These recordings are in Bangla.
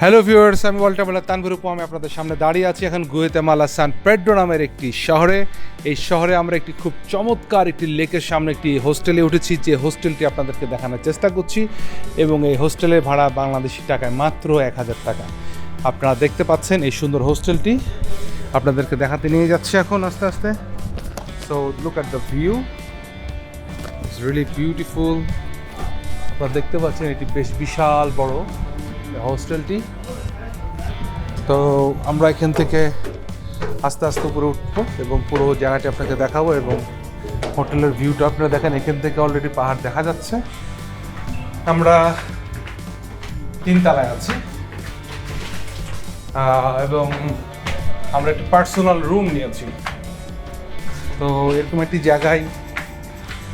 হ্যালো ভিউয়ার্স আমি তানভীর উপম, আমি আপনাদের সামনে দাঁড়িয়ে আছি এখন গুয়েতেমালা সান পেড্রো নামের একটি শহরে। এই শহরে আমরা একটি খুব চমৎকার একটি লেকের সামনে একটি হোস্টেলে উঠেছি, যে হোস্টেলটি আপনাদেরকে দেখানোর চেষ্টা করছি। এবং এই হোস্টেলের ভাড়া বাংলাদেশি টাকায় মাত্র এক হাজার টাকা। আপনারা দেখতে পাচ্ছেন এই সুন্দর হোস্টেলটি। আপনাদেরকে দেখাতে নিয়ে যাচ্ছে এখন আস্তে আস্তে। So look at the view it's really beautiful আপনারা দেখতে পাচ্ছেন এটি বেশ বিশাল বড়। হোস্টেলটি। তো আমরা এখান থেকে আস্তে আস্তে উপরে উঠবো এবং পুরো জায়গাটি আপনাকে দেখাবো এবং হোটেলের ভিউটা আপনারা দেখেন, এখান থেকে অলরেডি পাহাড় দেখা যাচ্ছে। আমরা তিন তিনতলায় আছি। এবং আমরা একটি পার্সোনাল রুম নিয়েছি। তো এরকম একটি জায়গায়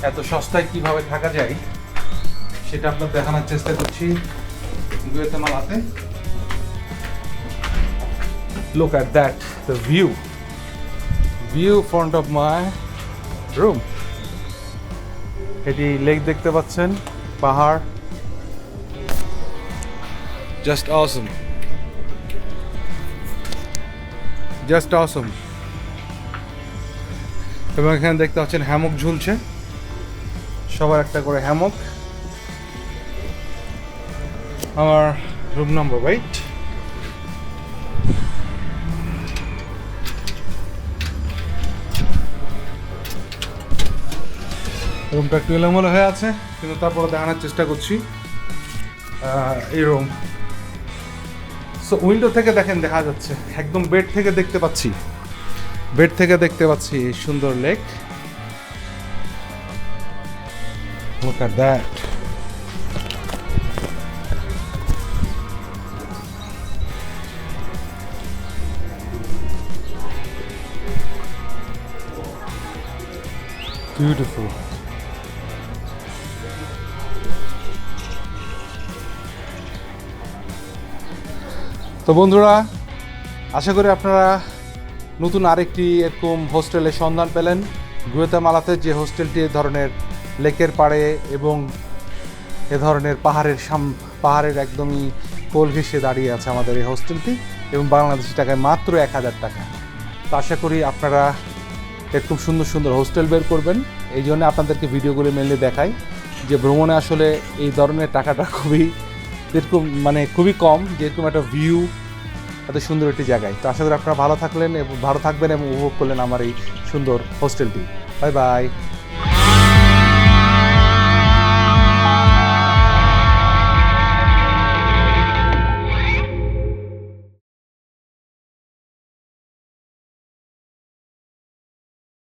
এত সস্তায় কীভাবে থাকা যায়, সেটা আপনার দেখানোর চেষ্টা করছি। গুয়েতেমালাতে Look at that, the view. View front of my room. এটি লেক দেখতে পাচ্ছেন পাহাড়। জাস্ট অসম জাস্ট অসম এবং এখানে দেখতে পাচ্ছেন হ্যামক ঝুলছে। সবার একটা করে হ্যামক আমার রুম নাম্বার রাইট রুমটা একটু এলোমেলো হয়ে আছে, কিন্তু তারপরে দেখানোর চেষ্টা করছি এই রুম সো উইন্ডো থেকে দেখেন, দেখা যাচ্ছে, একদম বেড থেকে দেখতে পাচ্ছি। বেড থেকে দেখতে পাচ্ছি, সুন্দর lake Look at that. Beautiful. তো বন্ধুরা, আশা করি আপনারা নতুন আরেকটি এরকম হোস্টেলের সন্ধান পেলেন গুয়েতামালাতে যে হোস্টেলটি এ ধরনের লেকের পাড়ে এবং এ ধরনের পাহাড়ের সাম, পাহাড়ের একদমই কোল ঘেঁষে দাঁড়িয়ে আছে আমাদের এই হোস্টেলটি এবং বাংলাদেশি টাকায় মাত্র এক হাজার টাকা তো আশা করি আপনারা এরকম সুন্দর সুন্দর হোস্টেল বের করবেন। এই জন্য আপনাদেরকে ভিডিওগুলি মেনলি দেখাই যে ভ্রমণে আসলে এই ধরনের টাকাটা খুবই যেরকম মানে খুবই কম, যেরকম একটা ভিউ এত সুন্দর একটি জায়গায়। তো আশা করি আপনারা ভালো থাকলেন এবং ভালো থাকবেন এবং উপভোগ করলেন আমার এই সুন্দর হোস্টেলটি। Bye bye.